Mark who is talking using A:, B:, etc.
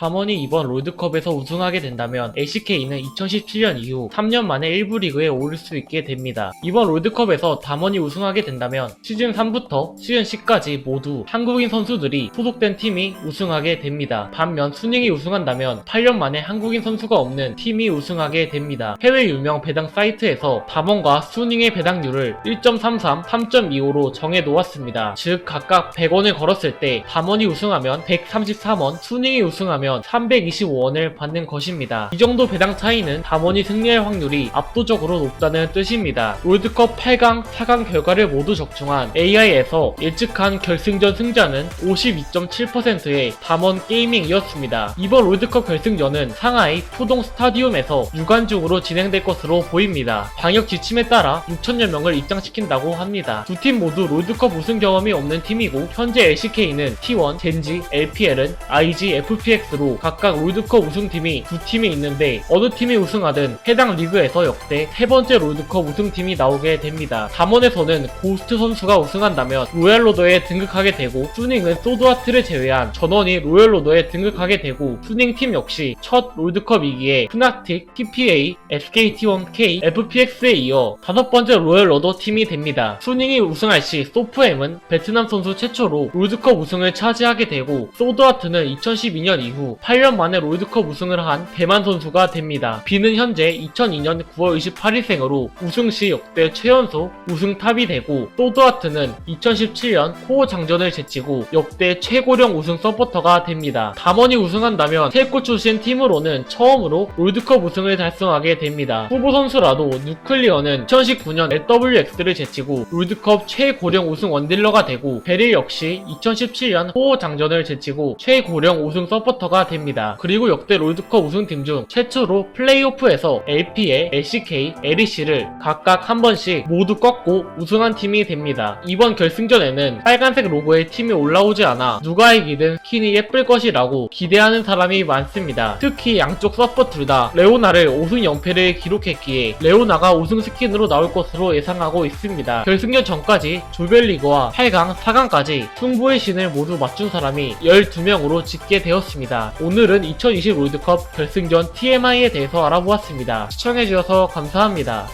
A: 담원이 이번 롤드컵에서 우승하게 된다면 LCK는 2017년 이후 3년 만에 1부 리그에 오를 수 있게 됩니다. 이번 롤드컵에서 담원이 우승하게 된다면 시즌 3부터 시즌 10까지 모두 한국인 선수들이 소속된 팀이 우승하게 됩니다. 반면 순잉이 우승한다면 8년 만에 한국인 선수가 없는 팀이 우승하게 됩니다. 해외 유명 배당 사이트에서 담원과 순잉의 배당률을 1.33, 3.25로 정해 놓았습니다. 즉 각각 100원을 걸었을 때 담원이 우승하면 133원, 순잉이 우승하면 325원을 받는 것입니다. 이 정도 배당 차이는 담원이 승리할 확률이 압도적으로 높다는 뜻입니다. 롤드컵 8강, 4강 결과를 모두 적중한 AI에서 예측한 결승전 승자는 52.7%의 담원 게이밍이었습니다. 이번 롤드컵 결승전은 상하이 푸동 스타디움에서 유관중으로 진행될 것으로 보입니다. 방역 지침에 따라 6천여 명을 입장시킨다고 합니다. 두 팀 모두 롤드컵 우승 경험이 없는 팀이고 현재 LCK는 T1, 젠지, LPL은 IG, FPX 로 각각 롤드컵 우승팀이 두 팀이 있는데 어느 팀이 우승하든 해당 리그에서 역대 세 번째 롤드컵 우승팀이 나오게 됩니다. 담원에서는 고스트 선수가 우승한다면 로얄로더에 등극하게 되고 수닝은 소드아트를 제외한 전원이 로얄로더에 등극하게 되고 수닝 팀 역시 첫 롤드컵이기에 푸나틱, TPA, SKT1K, FPX에 이어 다섯 번째 로얄로더 팀이 됩니다. 수닝이 우승할 시 소프엠은 베트남 선수 최초로 롤드컵 우승을 차지하게 되고 소드아트는 2012년 이후 8년 만에 롤드컵 우승을 한 대만 선수가 됩니다. 비는 현재 2002년 9월 28일생으로 우승 시 역대 최연소 우승 탑이 되고 소드아트는 2017년 코어 장전을 제치고 역대 최고령 우승 서포터가 됩니다. 담원이 우승한다면 태코 출신 팀으로는 처음으로 롤드컵 우승을 달성하게 됩니다. 후보 선수라도 뉴클리어는 2019년 LWX를 제치고 롤드컵 최고령 우승 원딜러가 되고 베릴 역시 2017년 호호 장전을 제치고 최고령 우승 서포터 가 됩니다. 그리고 역대 롤드컵 우승팀 중 최초로 플레이오프에서 LPA, LCK, LEC를 각각 한 번씩 모두 꺾고 우승한 팀이 됩니다. 이번 결승전에는 빨간색 로고의 팀이 올라오지 않아 누가 이기든 스킨이 예쁠 것이라고 기대하는 사람이 많습니다. 특히 양쪽 서퍼 둘다 레오나를 5승 0패를 기록했기에 레오나가 우승 스킨으로 나올 것으로 예상하고 있습니다. 결승전 전까지 조별리그와 8강, 4강까지 승부의 신을 모두 맞춘 사람이 12명으로 짓게 되었습니다. 오늘은 2020 롤드컵 결승전 TMI에 대해서 알아보았습니다. 시청해주셔서 감사합니다.